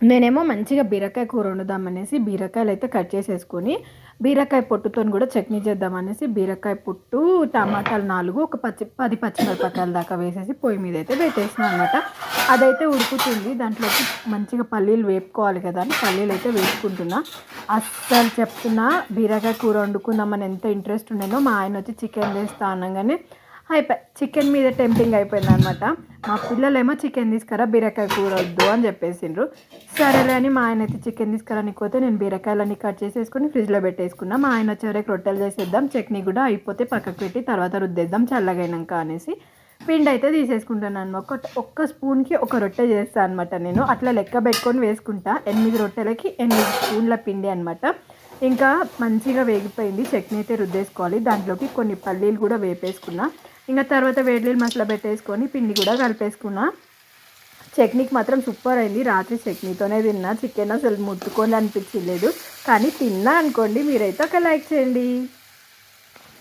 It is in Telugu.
నేనేమో మంచిగా బీరకాయ కూర వండుదామనేసి బీరకాయలు అయితే కట్ చేసేసుకొని బీరకాయ పొట్టుతో కూడా చట్నీ చేద్దామనేసి బీరకాయ పొట్టు టమాటాలు నాలుగు ఒక పచ్చి పది పచ్చిమిరపకాయల దాకా వేసేసి పొయ్యి మీద అయితే పెట్టేసిన అనమాట అదైతే ఉడుకుతుంది. దాంట్లోకి మంచిగా పల్లీలు వేపుకోవాలి కదా అని పల్లీలు అయితే వేసుకుంటున్నా. అస్సలు చెప్తున్నా బీరకాయ కూర వండుకుందామని ఎంత ఇంట్రెస్ట్ ఉండేనో మా ఆయన వచ్చి చికెన్ చేస్తా అనగానే అయిపోయి చికెన్ మీద టెంప్టింగ్ అయిపోయింది అనమాట మా పిల్లలేమో చికెన్ తీసుకురా బీరకాయ కూర వద్దు అని చెప్పేసిండ్రు. సరేలే అని మా ఆయన అయితే చికెన్ తీసుకురానికి పోతే నేను బీరకాయలన్నీ కట్ చేసేసుకొని ఫ్రిడ్జ్లో పెట్టేసుకున్నా. మా ఆయన వచ్చేవరకు రొట్టెలు చేసేద్దాం చట్నీ కూడా అయిపోతే పక్కకు పెట్టి తర్వాత రుద్దేద్దాం చల్లగైనాక అనేసి పిండి అయితే తీసేసుకుంటాను ఒక ఒక్క స్పూన్కి ఒక రొట్టె చేస్తాను అనమాట నేను. అట్లా లెక్క పెట్టుకొని వేసుకుంటా. ఎనిమిది రొట్టెలకి ఎనిమిది స్పూన్ల పిండి అనమాట ఇంకా మంచిగా వేగిపోయింది. చట్నీ అయితే రుద్దేసుకోవాలి. దాంట్లోకి కొన్ని పల్లీలు కూడా వేపేసుకున్నా. ఇంకా తర్వాత వేడినీళ్ళు మసాలా పెట్టేసుకొని పిండి కూడా కలిపేసుకున్నా. చట్నీకి మాత్రం సూపర్ అయింది. రాత్రి చట్నీతోనే తిన్నా. చికెన్ అసలు ముట్టుకొని అనిపించలేదు కానీ తిన్నా అనుకోండి మీరైతే ఒక లైక్ చేయండి.